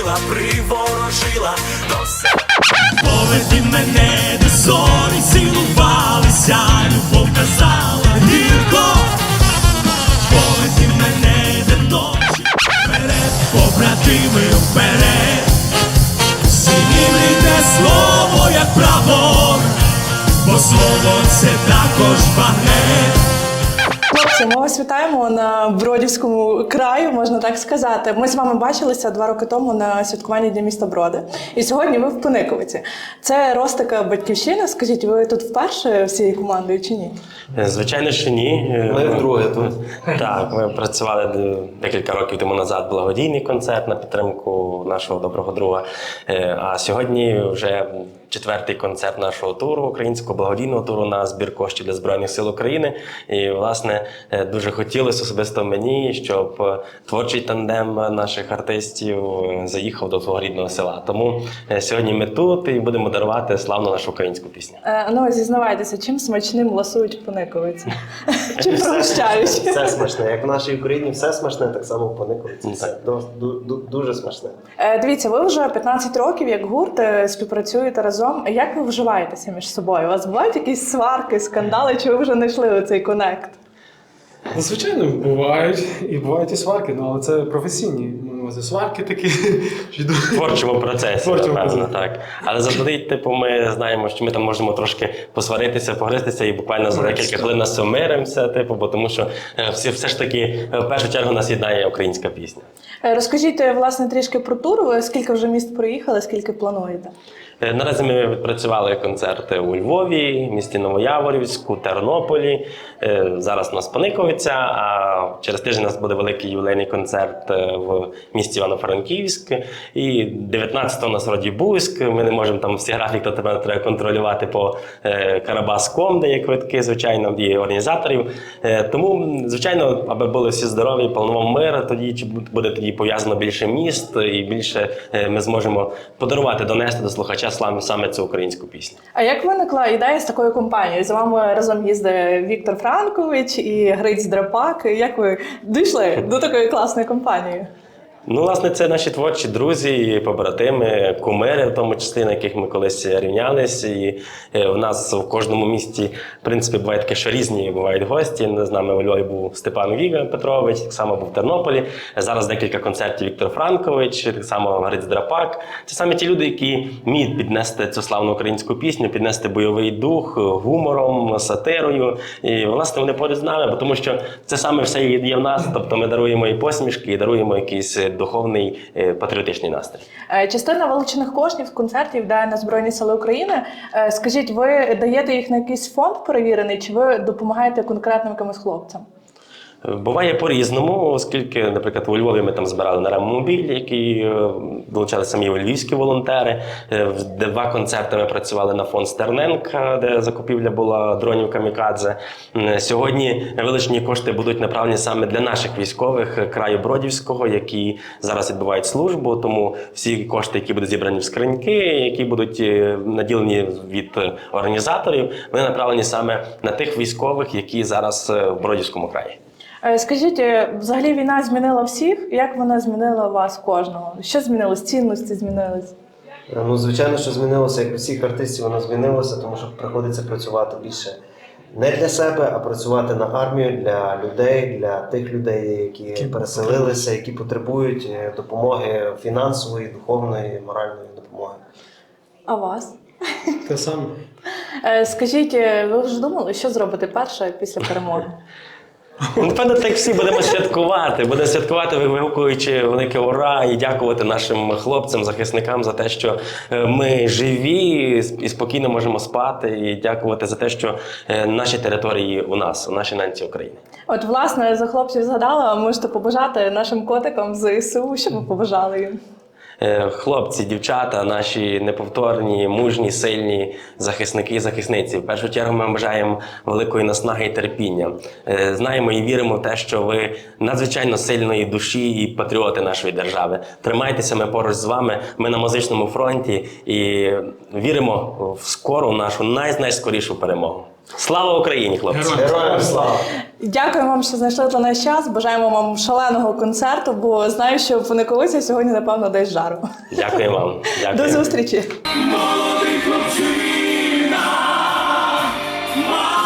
приворожила, приворожила до себе. Поведи мене, де зорі цілувалися, любов казала гірко. Поведи мене, де ночі вперед, побратими вперед. Зімійте слово, як прапор, бо слово це також багет. Хлопці, ми вас вітаємо на Бродівському краю, можна так сказати. Ми з вами бачилися два роки тому на святкуванні Дня міста Броди. І сьогодні ви в Пениковиці. Це Ростика Батьківщина. Скажіть, ви тут вперше всією командою чи ні? Е, Звичайно, що ні. Е, Ми вдруге тут. Так, ми працювали декілька років тому назад благодійний концерт на підтримку нашого доброго друга. Е, А сьогодні вже четвертий концерт нашого туру, українського благодійного туру на збір коштів для Збройних сил України. І, власне, дуже хотілося особисто мені, щоб е, творчий тандем наших артистів е, заїхав до свого рідного села. Тому е, сьогодні ми тут і будемо дарувати славну нашу українську пісню. Е, ну, зізнавайтеся, чим смачним ласують в Пениковиці? Чим пригощають? Все смачне. Як в нашій Україні все смачне, так само Пониковиці. Ну, дуже смачне. Е, Дивіться, ви вже 15 років як гурт е, співпрацюєте разом. Як ви вживаєтеся між собою? У вас бувають якісь сварки, скандали, чи ви вже знайшли оцей конект? Ну, звичайно, бувають і бувають і сварки, ну але це професійні. Ну, це сварки такі. В творчому процесі, Творчому напевно, процесі. так. Але заздалегідь, типу, ми знаємо, що ми там можемо трошки посваритися, погристися, і буквально за декілька хвилин нас миримося, типу, бо тому що е, всі, все ж таки е, в першу чергу нас єднає українська пісня. Е, Розкажіть, власне, трішки про тур. Ви скільки вже міст проїхали, скільки плануєте? Е, Наразі ми відпрацювали концерти у Львові, місті Новояворівську, Тернополі. Е, Зараз у нас Паниковиця, а через тиждень у нас буде великий ювілейний концерт е, в місті Івано-Франківськ. І 19-го у нас Родібузьк. Ми не можемо там всі графіки, то тебе треба контролювати по Карабас.ком, де є квитки, звичайно, і організаторів. Тому, звичайно, аби були всі здорові, планував мир, тоді буде тоді пов'язано більше міст, і більше ми зможемо подарувати, донести до слухача саме, саме цю українську пісню. А як виникла ідея з такою компанією? З вами разом їздить Віктор Франкович і Гриць Драпак. Як ви дійшли до такої класної компанії? Ну, власне, це наші творчі друзі, побратими, кумири, в тому числі, на яких ми колись рівнялися. І е, в нас в кожному місті, в принципі, буває таке, що різні бувають гості. З нами у Львові був Степан Віга Петрович, так само був в Тернополі. Зараз декілька концертів Віктор Франкович, так само Гриць Драпак. Це саме ті люди, які вміють піднести цю славну українську пісню, піднести бойовий дух гумором, сатирою. І власне вони поряд з нами, бо тому що це саме все є в нас. Тобто ми даруємо і посмішки, і даруємо якийсь е, духовний е, патріотичний настрій. Е, Частина вилучених коштів концертів йде на Збройні Сили України. Е, Скажіть, ви даєте їх на якийсь фонд перевірений, чи ви допомагаєте конкретним якимось хлопцям? Буває по-різному, оскільки, наприклад, у Львові ми там збирали на ремобіль, який е, долучали самі львівські волонтери. Е, Два концерти ми працювали на фонд Стерненка, де закупівля була дронів Камікадзе. Сьогодні вилучені кошти будуть направлені саме для наших військових краю Бродівського, які зараз відбувають службу. Тому всі кошти, які будуть зібрані в скриньки, які будуть е, наділені від організаторів, вони направлені саме на тих військових, які зараз в Бродівському краї. Е, Скажіть, е, взагалі війна змінила всіх? Як вона змінила вас кожного? Що змінилось? Цінності змінились? Е, Ну, звичайно, що змінилося, як у всіх артистів, воно змінилося, тому що приходиться працювати більше не для себе, а працювати на армію для людей, для тих людей, які переселилися, які потребують допомоги фінансової, духовної, моральної допомоги. А вас? Те саме. Скажіть, ви вже думали, що зробити перше після перемоги? Ну, Напевно, так всі будемо святкувати. Будемо святкувати, вигукуючи велике ура і дякувати нашим хлопцям, захисникам за те, що е, ми живі і спокійно можемо спати, і дякувати за те, що е, наші території у нас, у нашій ненці України. От, власне, за хлопців згадала, можете побажати нашим котикам з ЗСУ, що ви побажали їм. Е, Хлопці, дівчата, наші неповторні, мужні, сильні захисники і захисниці. В першу чергу ми бажаємо великої наснаги і терпіння. Е, Знаємо і віримо в те, що ви надзвичайно сильної душі і патріоти нашої держави. Тримайтеся, ми поруч з вами. Ми на музичному фронті і віримо в скору нашу най- найскорішу перемогу. Слава Україні, хлопці! Героям слава! Дякую вам, що знайшли для нас час. Бажаємо вам шаленого концерту, бо знаю, що понековиця сьогодні, напевно, десь жару. Дякую вам. Дякую. До зустрічі! Молодий хлопчина, мали.